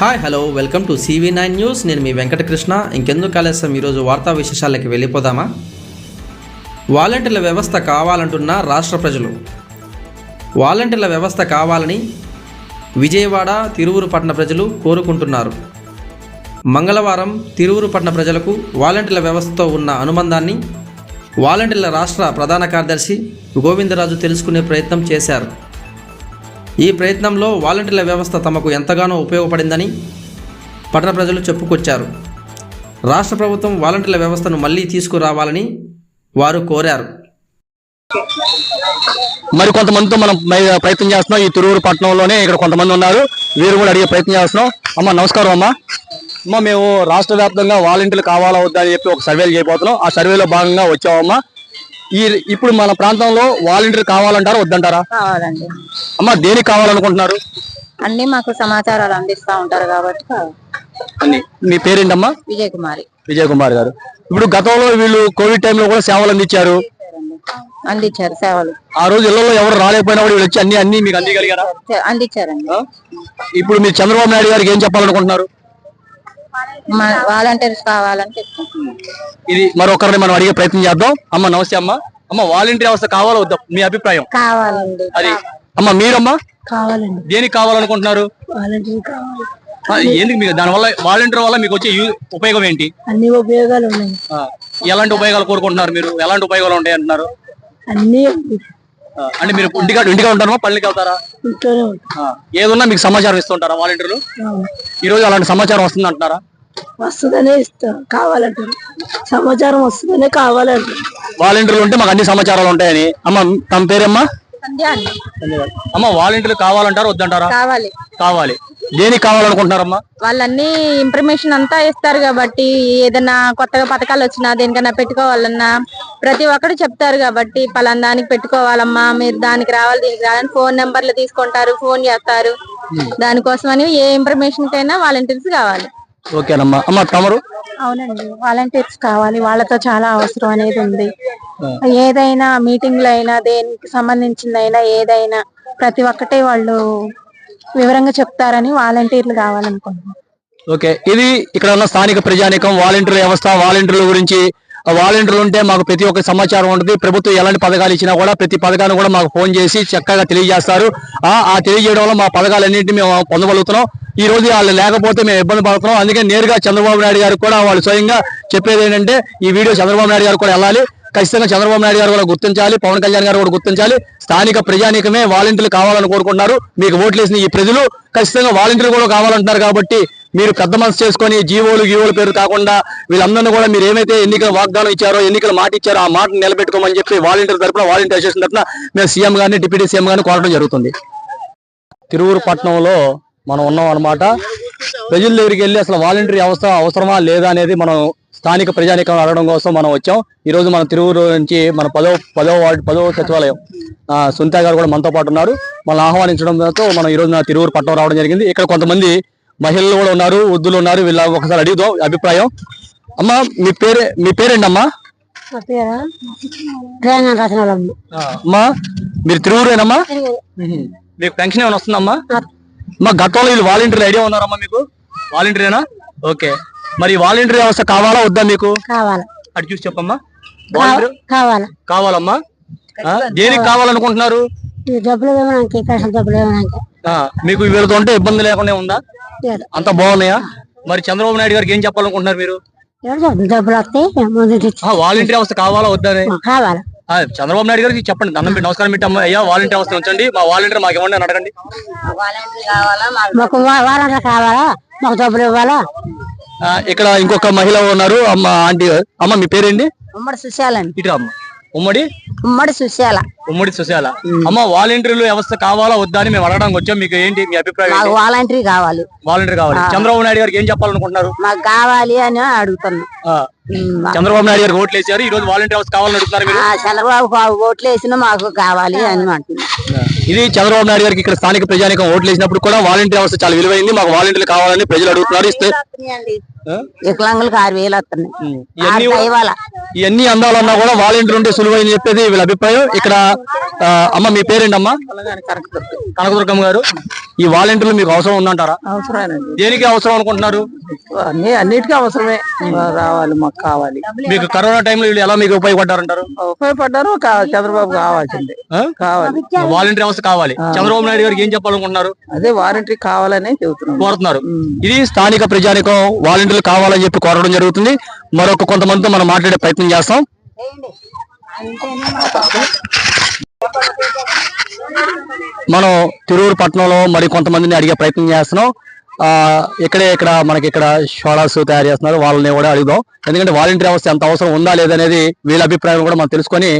Hi hello welcome to CV nine news నేను మీ వెంకటకృష్ణ. ఇంకెందుకు ఆలస్యం? ఈరోజు వార్తా విశేషాలకి వెళ్ళిపోదామా? వాలంటీర్ల వ్యవస్థ కావాలంటున్న రాష్ట్ర ప్రజలు. వాలంటీర్ల వ్యవస్థ కావాలని విజయవాడ తిరువురు పట్టణ ప్రజలు కోరుకుంటున్నారు. మంగళవారం తిరువురు పట్టణ ప్రజలకు వాలంటీర్ల వ్యవస్థతో ఉన్న అనుబంధాన్ని వాలంటీర్ల రాష్ట్ర ప్రధాన కార్యదర్శి గోవిందరాజు తెలుసుకునే ప్రయత్నం చేశారు. ఈ ప్రయత్నంలో వాలంటీర్ల వ్యవస్థ తమకు ఎంతగానో ఉపయోగపడిందని పట్టణ ప్రజలు చెప్పుకొచ్చారు. రాష్ట్ర ప్రభుత్వం వాలంటీర్ల వ్యవస్థను మళ్ళీ తీసుకురావాలని వారు కోరారు. మరి కొంతమందితో మనం ప్రయత్నం చేస్తున్నాం. ఈ తిరువురు పట్టణంలోనే ఇక్కడ కొంతమంది ఉన్నారు. వీరు కూడా అడిగే ప్రయత్నం చేస్తున్నాం. అమ్మ నమస్కారం అమ్మా. అమ్మ మేము రాష్ట్ర వ్యాప్తంగా వాలంటీర్లు కావాలా వద్దా అని చెప్పి ఒక సర్వేలు చేయబోతున్నాం. ఆ సర్వేలో భాగంగా వచ్చామమ్మా. ఈ ఇప్పుడు మన ప్రాంతంలో వాలంటీర్ కావాలంటారా వద్దంటారా? కావాలండి. అమ్మ దేనికి కావాలనుకుంటున్నారు? అన్ని మాకు సమాచారాలు అందిస్తా ఉంటారు కాబట్టి. అన్ని. మీ పేరేంటమ్మా? విజయ్ కుమారి విజయ్ కుమార్ గారు. ఇప్పుడు గతంలో వీళ్ళు కోవిడ్ టైంలో కూడా సేవలు అందించారు. అందించారు సేవలు. ఆ రోజు ఇళ్ళలో ఎవరు రాలేకపోయినా కూడా వీళ్ళు వచ్చి అన్ని అన్ని మీకు అందిగలిగారా అందించారండి? ఇప్పుడు మీరు చంద్రబాబు నాయుడు గారికి ఏం చెప్పాలనుకుంటున్నారు? వాలంటీర్స్ కావాలని చెప్తున్నాం ఇది మరొకరిని మనం అడిగే ప్రయత్నం చేద్దాం. అమ్మ నమస్తే అమ్మ. అమ్మ వాలంటీర్ వ్యవస్థ కావాలో వద్దా? మీ అభిప్రాయం? కావాలండి. అది. అమ్మ మీరమ్మా? కావాలండి. దేనికి కావాలనుకుంటున్నారు? వాలంటీర్ కావాలి. ఆ, ఎందుకు మీకు? దానివల్ల వాలంటీర్ వల్ల మీకు వచ్చే యూ- ఉపయోగం ఏంటి? అన్ని ఉపయోగాలు ఉన్నాయి. ఆ, ఎలాంటి ఉపయోగాలు కోరుకుంటున్నారు మీరు? ఎలాంటి ఉపయోగాలు ఉంటాయి అంటున్నారు? అన్ని ఆ, అంటే మీరు ఇంటిగా ఇంటిగా ఉంటారా? పళ్ళకి వెళ్తారా? ఇంట్లోనే ఆ, ఏదున్నా మీకు సమాచారం ఇస్తుంటారా వాలంటీర్లు? ఈ రోజు అలాంటి సమాచారం వస్తుంది అంటున్నారా వస్తుందనే ఇస్తాం కావాలంటారు సమాచారం వస్తుందనే కావాలంటారు వాలంటీర్లు ఉంటే మాకు అన్ని సమాచారాలు ఉంటాయని. అమ్మ తమ పేరమ్మా? అమ్మ వాలంటీర్లు కావాలంటారా వద్దంటారా? కావాలి. కావాలి. దేనికి కావాలనుకుంటున్నారమ్మా? వాళ్ళన్నీ ఇన్ఫర్మేషన్ అంతా ఇస్తారు కాబట్టి ఏదైనా కొత్తగా పథకాలు వచ్చినా దేనికన్నా పెట్టుకోవాలన్నా ప్రతి ఒక్కరు చెప్తారు కాబట్టి పలానా దానికి పెట్టుకోవాలమ్మా మీరు దానికి రావాలి దీనికి రావాలని ఫోన్ నెంబర్లు తీసుకుంటారు ఫోన్ చేస్తారు. దానికోసమని ఏ ఇన్ఫర్మేషన్ కైనా వాలంటీర్స్ కావాలి. ఓకేనమ్మా. అమ్మ తమరు అవునండి. వాలంటీర్స్ కావాలి. వాళ్ళతో చాలా అవసరం అనేది ఉంది. ఏదైనా మీటింగ్లు అయినా దేనికి సంబంధించిందైనా ఏదైనా ప్రతి ఒక్కటే వాళ్ళు వివరంగా చెప్తారని వాలంటీర్లు కావాలనుకుంటున్నాను ఓకే. ఇది ఇక్కడ ఉన్న స్థానిక ప్రజానికం వాలంటీర్ వ్యవస్థ వాలంటీర్ల గురించి. వాలంటీర్లు ఉంటే మాకు ప్రతి ఒక్క సమాచారం ఉంటుంది. ప్రభుత్వం ఎలాంటి పథకాలు ఇచ్చినా కూడా ప్రతి పథకాన్ని కూడా మాకు ఫోన్ చేసి చక్కగా తెలియజేస్తారు. ఆ ఆ తెలియజేయడం వల్ల మా పథకాలన్నింటినీ మేము పొందగలుగుతున్నాం. ఈ రోజు వాళ్ళు లేకపోతే మేము ఇబ్బంది పడుతున్నాం. అందుకే నేరుగా చంద్రబాబు నాయుడు గారు కూడా వాళ్ళు స్వయంగా చెప్పేది ఏంటంటే ఈ వీడియో చంద్రబాబు నాయుడు గారు కూడా వెళ్ళాలి. ఖచ్చితంగా చంద్రబాబు నాయుడు గారు కూడా గుర్తించాలి. పవన్ కళ్యాణ్ గారు కూడా గుర్తించాలి. స్థానిక ప్రజానీకమే వాలంటీర్లు కావాలని కోరుకుంటున్నారు. మీకు ఓట్లు వేసిన ఈ ప్రజలు ఖచ్చితంగా వాలంటీర్లు కూడా కావాలంటున్నారు కాబట్టి మీరు పెద్ద మనసు చేసుకొని జీవోలు గీవోలు పేరు కాకుండా వీళ్ళందరినీ కూడా మీరు ఏమైతే ఎన్నికల వాగ్దానం ఇచ్చారో ఎన్నికల మాట ఇచ్చారో ఆ మాటను నిలబెట్టుకోమని చెప్పి వాలంటీర్ తరఫున వాలంటీర్ అసోసియేషన్ తరఫున మేము సీఎం గారిని డిప్యూటీ సీఎం గారిని కోరడం జరుగుతుంది. తిరువురు పట్టణంలో మనం ఉన్నాం అనమాట ప్రజల దగ్గరికి వెళ్ళి అసలు వాలంటీర్ వ్యవస్థ అవసరమా లేదా అనేది మనం స్థానిక ప్రజానికం అడగడం కోసం మనం వచ్చాం. ఈ రోజు మన తిరువురు నుంచి మన పదో పదో వార్డు పదో సచివాలయం సునీత గారు కూడా మనతో పాటు ఉన్నారు. మనం ఆహ్వానించడంతో మనం ఈ రోజు నా తిరువురు పట్టణం రావడం జరిగింది. ఇక్కడ కొంతమంది మహిళలు కూడా ఉన్నారు వృద్ధులు ఉన్నారు. వీళ్ళ ఒకసారి అడుగుదాం అభిప్రాయం. అమ్మా మీ పేరే మీ పేరేంటమ్మా? అమ్మా మీరు తిరువురేనమ్మా? మీకు పెన్షన్ ఏమైనా వస్తుందమ్మా? మా గతంలో వీళ్ళు వాలంటీర్ ఐడియా ఉన్నారమ్మా మీకు? వాలంటీరేనా? ఓకే. మరి వాలంటీర్ వ్యవస్థ కావాలా వద్దా మీకు? కావాలి. అటు చూసి చెప్పమ్మా. కావాలి. కావాలమ్మా. దేనికి కావాలనుకుంటున్నారు? డబ్బులు డబ్బులు మీకు వీళ్ళతో ఉంటే ఇబ్బంది లేకుండా ఉందా? అంత బాగున్నాయా? మరి చంద్రబాబు నాయుడు గారికి ఏం చెప్పాలనుకుంటున్నారు మీరు? డబ్బులు వస్తాయి వాలంటీర్ వ్యవస్థ కావాలా వద్దా? కావాలి. చంద్రబాబు నాయుడు గారికి చెప్పండి. దండం పెట్టి నమస్కారం పెట్టి అయ్యా వాలంటీర్ వ్యవస్థ ఉంచండి. మా వాలంటీర్ మాకు ఇవ్వండి అని అడగండి. మాకు వారంటీ కావాలా? మాకు డబ్బులు ఇవ్వాలా? ఇక్కడ ఇంకొక మహిళ ఉన్నారు. అమ్మ ఆంటీ అమ్మ మీ పేరేంటి? ఉమ్మడి సుశాలండి ఇటు అమ్మ. ఉమ్మడి? ఉమ్మడి సుశాల. ఉమ్మడి సుశాల. అమ్మ వాలంటీర్లు వ్యవస్థ కావాలా వద్దా అని మేము అడగడానికి వచ్చాం. మీకు ఏంటి మీ అభిప్రాయం? వాలంటరీ కావాలి. వాలంటీర్ కావాలి. చంద్రబాబు నాయుడు గారికి ఏం చెప్పాలనుకుంటున్నారు? మాకు కావాలి అని అడుగుతున్నాం. చంద్రబాబు నాయుడు గారికి ఓట్లు వేసారు. ఈ రోజు వాలంటీర్ వ్యవస్థ కావాలని అడుగుతున్నారు చంద్రబాబు బాబు ఓట్లు వేసినా మాకు కావాలి అని అంటున్నాం. ఇది చంద్రబాబు నాయుడు గారికి ఇక్కడ స్థానిక ప్రజానికం ఓట్లు వేసినప్పుడు కూడా వాలంటీర్ వ్యవస్థ చాలా విలువైంది. మాకు వాలంటీర్లు కావాలని ప్రజలు అడుగుతున్నారు. ఇస్తే వికలాంగులకు ఆరు వేలు వస్తున్నాయి. ఇవన్నీ అందాలన్నా కూడా వాలంటీర్ ఉంటే సులువైన చెప్పేది వీళ్ళ అభిప్రాయం. ఇక్కడ ఆ, అమ్మ మీ పేరేంటమ్మా? కనకదుర్గమ్మ గారు. ఈ వాలంటీర్లు మీకు అవసరం ఉందంటారా? అవసరమేనండి. దేనికి అవసరం అనుకుంటున్నారు? అన్ని అన్నిటికీ అవసరమే. రావాలి మాకు కావాలి. మీకు కరోనా టైంలో వీళ్ళు ఎలా మీకు ఉపయోగపడ్డారంటారు? ఉపయోగపడ్డారు చంద్రబాబు కావాల్సిందే? కావాలి. వాలంటీర్ వ్యవస్థ కావాలి. చంద్రబాబు నాయుడు గారికి ఏం చెప్పాలనుకుంటున్నారు? అదే వారంటీ కావాలనే చెబుతున్నాం కోరుతున్నారు. ఇది స్థానిక ప్రజానికం వాలంటీర్లు కావాలని చెప్పి కోరడం జరుగుతుంది. మరొక కొంతమందితో మనం మాట్లాడే ప్రయత్నం చేస్తాం. మనం తిరూరు పట్టణంలో మరి కొంతమందిని అడిగే ప్రయత్నం చేస్తున్నాం. ఆ ఇక్కడే ఇక్కడ మనకి ఇక్కడ షోడాస్ తయారు చేస్తున్నారు. వాళ్ళని కూడా అడుగుదాం. ఎందుకంటే వాలంటీర్ వ్యవస్థ ఎంత అవసరం ఉందా లేదనేది వీళ్ళ అభిప్రాయం కూడా మనం తెలుసుకొని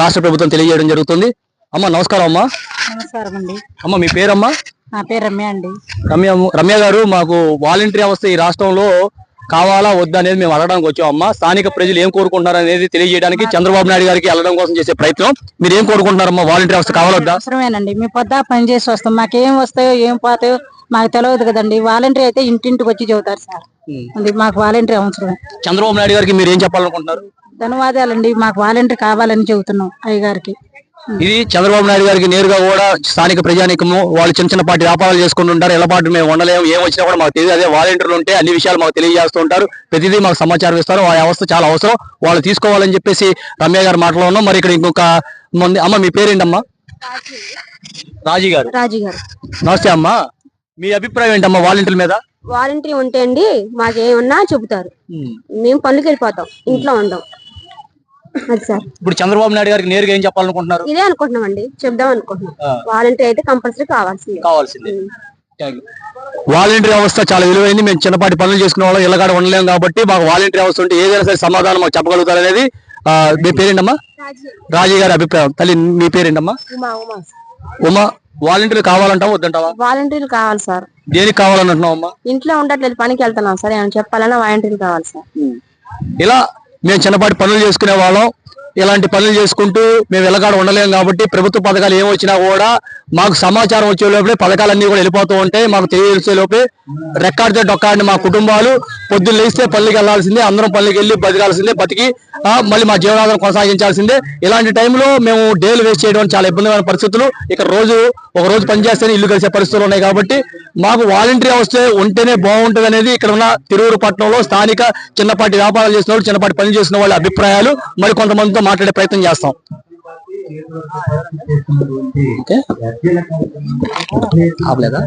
రాష్ట్ర ప్రభుత్వం తెలియజేయడం జరుగుతుంది. అమ్మ నమస్కారం అమ్మా. నమస్కారం అండి. అమ్మ మీ పేరమ్మా? నా పేరు రమ్య అండి. రమ్య రమ్య గారు మాకు వాలంటీర్ వ్యవస్థ ఈ రాష్ట్రంలో కావాలా వద్దా అనేది మేము అడగడానికి వచ్చాం అమ్మా స్థానిక ప్రజలు ఏం కోరుకుంటున్నారు అనేది తెలియజేయడానికి చంద్రబాబు నాయుడు గారికి వెళ్ళడం కోసం చేసే ప్రయత్నం. మీరు ఏం కోరుకుంటున్నారమ్మా? వాలంటీర్ వ్యవస్థ కావాలా అవసరమేనండి. మీ పొద్దా పని చేసి వస్తాం. మాకేం వస్తాయో ఏం పోతాయో మాకు తెలియదు కదండి. వాలంటీర్ అయితే ఇంటింటికి వచ్చి చెబుతారు సార్. అది మాకు వాలంటీర్ అవసరమే. చంద్రబాబు నాయుడు గారికి మీరు ఏం చెప్పాలనుకుంటున్నారు? ధన్యవాదాలండి. మాకు వాలంటీర్ కావాలని చెబుతున్నాం అయ్యగారికి. ఇది చంద్రబాబు నాయుడు గారికి నేరుగా కూడా స్థానిక ప్రజానికము వాళ్ళు చిన్న చిన్న పాటి వ్యాపారాలు చేసుకుంటూ ఉంటారు ఎలా పాటు మేము ఉండలేము ఏం వచ్చినా కూడా మాకు తెలియదు. అదే వాలంటీర్లు ఉంటే అన్ని విషయాలు మాకు తెలియజేస్తూ ఉంటారు. ప్రతిదీ మాకు సమాచారం ఇస్తారు. ఆ వ్యవస్థ చాలా అవసరం. వాళ్ళు తీసుకోవాలని చెప్పేసి రమ్య గారు మాటలో ఉన్నాం. మరి ఇక్కడ ఇంకొక మంది అమ్మ మీ పేరేంటమ్మా? రాజీ. గారు. రాజు గారు. నమస్తే అమ్మా. మీ అభిప్రాయం ఏంటమ్మా వాలంటీర్ల మీద? వాలంటీర్ ఉంటే అండి మాకేమన్నా చెబుతారు. మేము పనులకు వెళ్ళిపోతాం ఇంట్లో ఉండం. అది సార్. ఇప్పుడు చంద్రబాబు నాయుడు గారికి నేరుగా ఏం చెప్పాలనుకుంటున్నారు? ఇదే అనుకుంటున్నాం అండి చెప్దాం అనుకుంటున్నాం. వాలంటీర్ అయితే కంపల్సరీ కావాల్సిందే. కావాల్సిందే. వాలంటీర్ వ్యవస్థ చాలా విలువైంది. మేము చిన్నపాటి పనులు చేసుకునే వాళ్ళం. ఇళ్ళగాడ ఉండలేం కాబట్టి మాకు వాలంటీర్ వ్యవస్థ ఉంటే ఏదైనా సరే సమాధానం మాకు చెప్పగలుగుతారు అనేది మీ పేరేంటమ్మా? రాజీ. గారి అభిప్రాయం. తల్లి మీ పేరేంటమ్మా? ఉమా వాలంటీర్లు కావాలంటావా వద్దంటావా? వాలంటీర్లు కావాలి సార్. దేనికి కావాలని అంటున్నావు అమ్మా ఇంట్లో ఉండట్లేదు పనికి వెళ్తున్నాం సార్. ఏమైనా చెప్పాలన్నా వాలంటీర్లు కావాలి సార్. ఇలా మేము చిన్నపాటి పనులు చేసుకునే వాళ్ళం. ఇలాంటి పనులు చేసుకుంటూ మేము వెళ్ళగాడ ఉండలేం కాబట్టి ప్రభుత్వ పథకాలు ఏమొచ్చినా వచ్చినా కూడా మాకు సమాచారం వచ్చే లోపే పథకాలన్నీ కూడా వెళ్ళిపోతూ ఉంటాయి. మాకు తెలియజేసే లోపే రెక్కాడితే డొక్కాడిని మా కుటుంబాలు పొద్దున్న లేస్తే పల్లికి వెళ్ళాల్సిందే అందరం పల్లికి వెళ్ళి బతకాల్సిందే బతికి మళ్ళీ మా జీవనాధారం కొనసాగించాల్సిందే. ఇలాంటి టైంలో మేము డేలు వేస్ట్ చేయడం చాలా ఇబ్బందికరమైన పరిస్థితులు. ఇక్కడ రోజు ఒక రోజు పని చేస్తేనే ఇల్లు కలిసే పరిస్థితులు ఉన్నాయి కాబట్టి మాకు వాలంటీర్ వ్యవస్థ ఉంటేనే బాగుంటుంది అనేది ఇక్కడ ఉన్న తిరువురు పట్టణంలో స్థానిక చిన్నపాటి వ్యాపారాలు చేసిన వాళ్ళు చిన్నపాటి పని చేసిన వాళ్ళ అభిప్రాయాలు. మరి కొంతమందితో మాట్లాడే ప్రయత్నం చేస్తాం. ఓకే. ఆపలేదా?